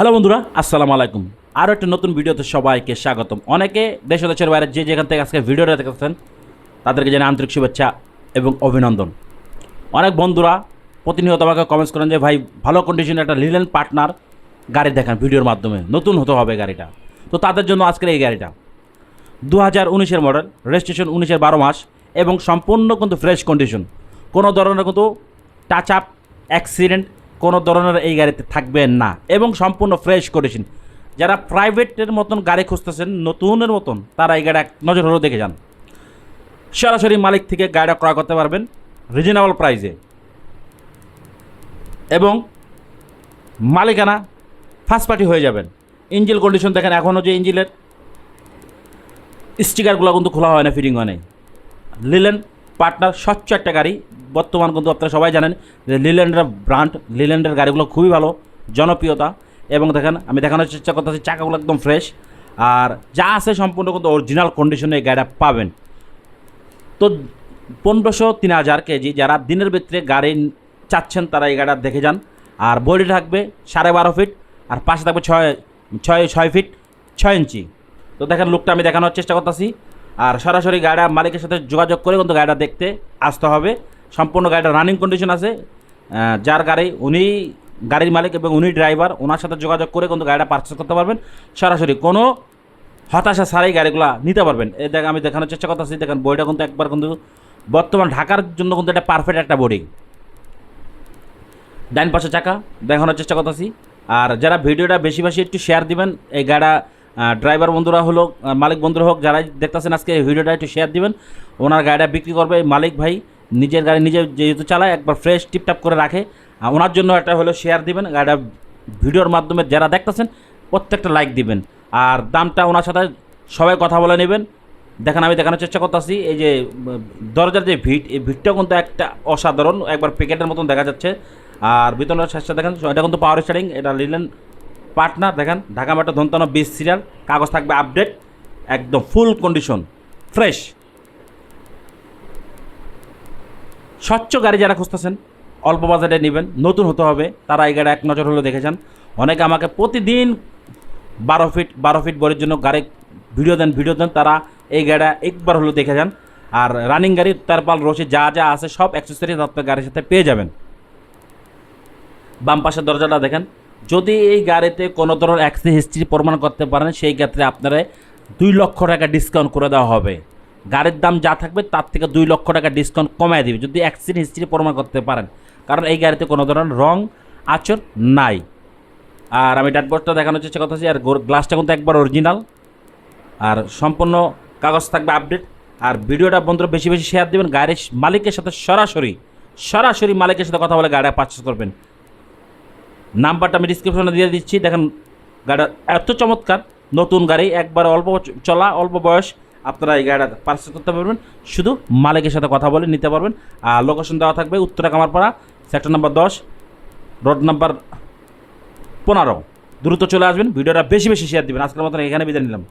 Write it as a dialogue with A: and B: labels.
A: Hello বন্ধুরা, আসসালামু আলাইকুম। আরও একটা নতুন ভিডিওতে সবাইকে স্বাগতম। অনেকে দেশ দেশের বাইরে যে যেখান থেকে আজকে ভিডিওটা দেখেছেন তাদেরকে জানাই আন্তরিক শুভেচ্ছা এবং অভিনন্দন। অনেক বন্ধুরা প্রতিনিয়ত আমাকে কমেন্টস করেন যে, ভাই, ভালো কন্ডিশনে একটা লিলেন পার্টনার গাড়ি দেখান ভিডিওর মাধ্যমে। নতুন হতে হবে গাড়িটা। তো তাদের জন্য আজকের এই গাড়িটা। দু হাজার উনিশের মডেল রেজিস্ট্রেশন উনিশের বারো মাস এবং সম্পূর্ণ কিন্তু ফ্রেশ কন্ডিশন কোনো ধরনের কিন্তু টাচ আপ অ্যাক্সিডেন্ট কোনো ধরনের এই গাড়িতে থাকবেন না। এবং সম্পূর্ণ ফ্রেশ কন্ডিশন যারা প্রাইভেটের মতন গাড়ি খুঁজতেছেন, নতুনের মতন, তারা এই গাড়ি এক নজর হলেও দেখে যান। সরাসরি মালিক থেকে গাড়িটা ক্রয় করতে পারবেন রিজনেবল প্রাইসে এবং মালিকানা ফার্স্ট পার্টি হয়ে যাবেন। ইঞ্জিল কন্ডিশন দেখেন এখনও যে ইঞ্জিলের স্টিকারগুলো কিন্তু খোলা হয় না ফিটিং হয় নাই। লিলেন পার্টনার স্বচ্ছ একটা গাড়ি। বর্তমান কিন্তু আপনারা সবাই জানেন যে লিল্যান্ডের ব্র্যান্ড লিল্যান্ডের গাড়িগুলো খুবই ভালো, জনপ্রিয়তা এবং দেখেন আমি দেখানোর চেষ্টা করতেছি, চাকাগুলো একদম ফ্রেশ আর যা আছে সম্পূর্ণ কিন্তু অরিজিনাল কন্ডিশনে এই গাড়িটা পাবেন। তো পনেরোশো তিন হাজার কেজি যারা দিনের ভিতরে গাড়ি চাচ্ছেন তারা এই গাড়িটা দেখে যান। আর বডি থাকবে সাড়ে বারো ফিট আর পাশে থাকবে ছয় ছয় ছয় ফিট ছয় ইঞ্চি। তো দেখেন লুকটা আমি দেখানোর চেষ্টা করতেছি। আর সরাসরি গাড়িটা মালিকের সাথে যোগাযোগ করে কিন্তু গাড়িটা দেখতে আসতে হবে। সম্পূর্ণ গাড়িটা রানিং কন্ডিশন আছে। যার গাড়ি উনি গাড়ির মালিক এবং উনি ড্রাইভার ওনার সাথে যোগাযোগ করে কিন্তু গাড়িটা পারচেস করতে পারবেন। সরাসরি কোনো হতাশা ছাড়াই গাড়িগুলো নিতে পারবেন। এই দেখ, আমি দেখানোর চেষ্টা করতেছি, দেখেন বইটা কিন্তু একবার কিন্তু বর্তমান ঢাকার জন্য কিন্তু এটা পারফেক্ট একটা বডি ডাইন পাশে চাকা, দেখানোর চেষ্টা করতেছি। আর যারা ভিডিওটা বেশি বেশি একটু শেয়ার দিবেন, এই গাড়া ড্রাইভার বন্ধুরা হলো মালিক বন্ধুরা হোক, যারাই দেখতেছেন আজকে ভিডিওটা, একটু শেয়ার দিবেন। ওনার গাড়িটা বিক্রি করবে মালিক ভাই, নিজের গাড়ি নিজে যেহেতু চালায়, একবার ফ্রেশ টিপটাপ করে রাখে। আর ওনার জন্য একটা হলো শেয়ার দিবেন, গাড়িটা ভিডিওর মাধ্যমে যারা দেখতেছেন, প্রত্যেকটা লাইক দিবেন। আর দামটা ওনার সাথে সবাই কথা বলে নেবেন। দেখেন, আমি দেখানোর চেষ্টা করতেছি, এই যে দরজার যে ভিট, এই ভিটটাও কিন্তু একটা অসাধারণ, একবার প্যাকেটের মতন দেখা যাচ্ছে। আর ভিতরের শেষটা দেখেন, এটা কিন্তু পাওয়ার স্টারিং এটা নিলেন পার্টনার, দেখেন, ঢাকা মেট্রো ধন্তানো বিশ সিরিয়াল কাগজ থাকবে আপডেট একদম ফুল কন্ডিশন ফ্রেশ স্বচ্ছ গাড়ি যারা খুঁজতেছেন, অল্প বাজারে নেবেন, নতুন হতে হবে, তারা এই গাড়ি এক নজর হলেও দেখে যান। অনেকে আমাকে প্রতিদিন বারো ফিট বারো ফিট বডির জন্য গাড়ি ভিডিও দেন ভিডিও দেন, তারা এই গাড়িটা একবার হলেও দেখে যান। আর রানিং গাড়ি, তারপাল রসে যা যা আছে, সব অ্যাক্সেসরিজ আপনার গাড়ির সাথে পেয়ে যাবেন। বাম পাশের দরজাটা দেখেন যদি এই গাড়িতে কোনো ধরনের অ্যাক্সিস হিস্ট্রি প্রমাণ করতে পারেন, সেই ক্ষেত্রে আপনারা দুই লক্ষ টাকা ডিসকাউন্ট করে দেওয়া হবে। গাড়ির দাম যা থাকবে, তার থেকে দুই লক্ষ টাকা ডিসকাউন্ট কমায় দিবে, যদি অ্যাক্সিডেন্ট হিস্ট্রি প্রমাণ করতে পারেন। কারণ এই গাড়িতে কোনো ধরনের রং আচর নাই। আর আমি ড্যাটবোর্ডটা দেখানোর চেষ্টা করতেছি, আর গ্লাসটা কিন্তু একবার অরিজিনাল আর সম্পূর্ণ কাগজ থাকবে আপডেট আর ভিডিওটা বন্ধুরা বেশি বেশি শেয়ার দেবেন, গাড়ির মালিকের সাথে সরাসরি সরাসরি মালিকের সাথে কথা বলে গাড়িটা পারচেস করবেন। নাম্বারটা আমি ডিসক্রিপশনে দিয়ে দিচ্ছি। দেখেন, গাড়িটা এত চমৎকার। নতুন গাড়ি, একবার অল্প চলা, অল্প বয়স, আপনারা এই গাড়িটা পার্সেস করতে পারবেন। শুধু মালিকের সাথে কথা বলে নিতে পারবেন। আর লোকেশন দেওয়া থাকবে উত্তরা কামারপাড়া সেক্টর নাম্বার দশ রোড নাম্বার পনেরো। দ্রুত চলে আসবেন। ভিডিওটা বেশি বেশি শেয়ার দেবেন। আজকের মতন এখানে বিদায় নিলাম।